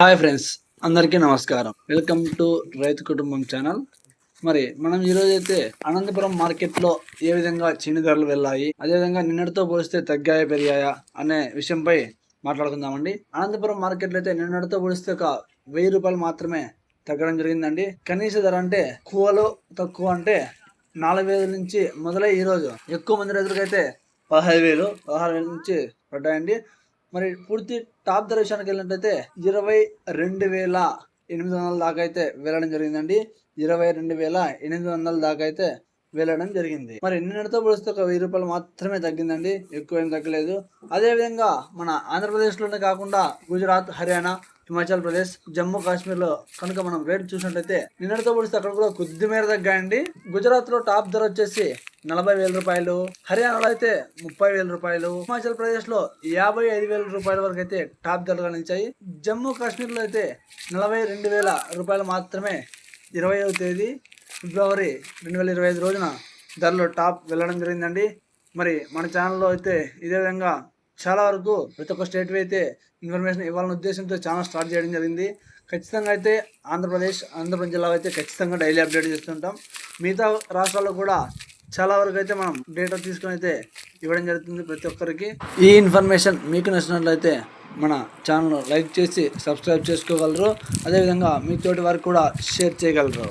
Hi friends అందరికీ నమస్కారం. Welcome to రైతు కుటుంబం ఛానల్. మరి మనం ఈరోజు అయితే అనంతపురం మార్కెట్లో ఏ విధంగా చీని ధరలు వెళ్ళాయి అదేవిధంగా నిన్నటితో పోలిస్తే తగ్గాయా పెరిగాయా అనే విషయంపై మాట్లాడుకుందామండి. అనంతపురం మార్కెట్లో అయితే నిన్నటితో పోలిస్తే ఒక వెయ్యి రూపాయలు మాత్రమే తగ్గడం జరిగిందండి. కనీస ధర అంటే ఎక్కువలో తక్కువ అంటే నాలుగు వేల నుంచి మొదలై ఈరోజు ఎక్కువ మంది రైతులకైతే పదహైదు వేలు పదహారు వేల నుంచి పడ్డాయండి. మరి పూర్తి టాప్ ధర విషయానికి వెళ్ళినట్టయితే ఇరవై రెండు వేల ఎనిమిది వందల దాకా అయితే వెళ్ళడం జరిగిందండి. ఇరవై రెండు వేల ఎనిమిది వందల దాకా అయితే వెళ్ళడం జరిగింది. మరి నిన్నటితో పోలిస్తే ఒక వెయ్యి రూపాయలు మాత్రమే తగ్గిందండి. ఎక్కువ ఏం తగ్గలేదు. అదే విధంగా మన ఆంధ్రప్రదేశ్లోనే కాకుండా గుజరాత్ హర్యానా హిమాచల్ ప్రదేశ్ జమ్మూ కాశ్మీర్లో కనుక మనం రేట్ చూసినట్టయితే నిన్నటితో పోలిస్తే అక్కడ కూడా కొద్ది మేర తగ్గాయండి. గుజరాత్లో టాప్ ధర వచ్చేసి నలభై వేల రూపాయలు. హర్యానాలో అయితే ముప్పై వేల రూపాయలు. హిమాచల్ ప్రదేశ్లో యాభై ఐదు వేల రూపాయల వరకు అయితే టాప్ ధరలు గణించాయి జమ్మూ కాశ్మీర్లో అయితే నలభై రెండు వేల రూపాయలు మాత్రమే ఇరవైవ తేదీ ఫిబ్రవరి రెండు వేల ఇరవై ఐదు రోజున ధరలు టాప్ వెళ్ళడం జరిగిందండి. మరి మన ఛానల్లో అయితే ఇదే విధంగా చాలా వరకు ప్రతి ఒక్క స్టేట్ అయితే ఇన్ఫర్మేషన్ ఇవ్వాలనే ఉద్దేశంతో ఛానల్ స్టార్ట్ చేయడం జరిగింది. ఖచ్చితంగా అయితే ఆంధ్రప్రదేశ్ ఆంధ్రప్రదేశ్ జిల్లాలో అయితే ఖచ్చితంగా డైలీ అప్డేట్ చేస్తుంటాం. మిగతా రాష్ట్రాల్లో కూడా చాలా వరకు అయితే మనం డేటా తీసుకొని అయితే ఇవ్వడం జరుగుతుంది ప్రతి ఒక్కరికి. ఈ ఇన్ఫర్మేషన్ మీకు నచ్చినట్లయితే మన ఛానల్ లైక్ చేసి సబ్స్క్రైబ్ చేసుకోగలరు. అదేవిధంగా మీ తోటి వారికి కూడా షేర్ చేయగలరు.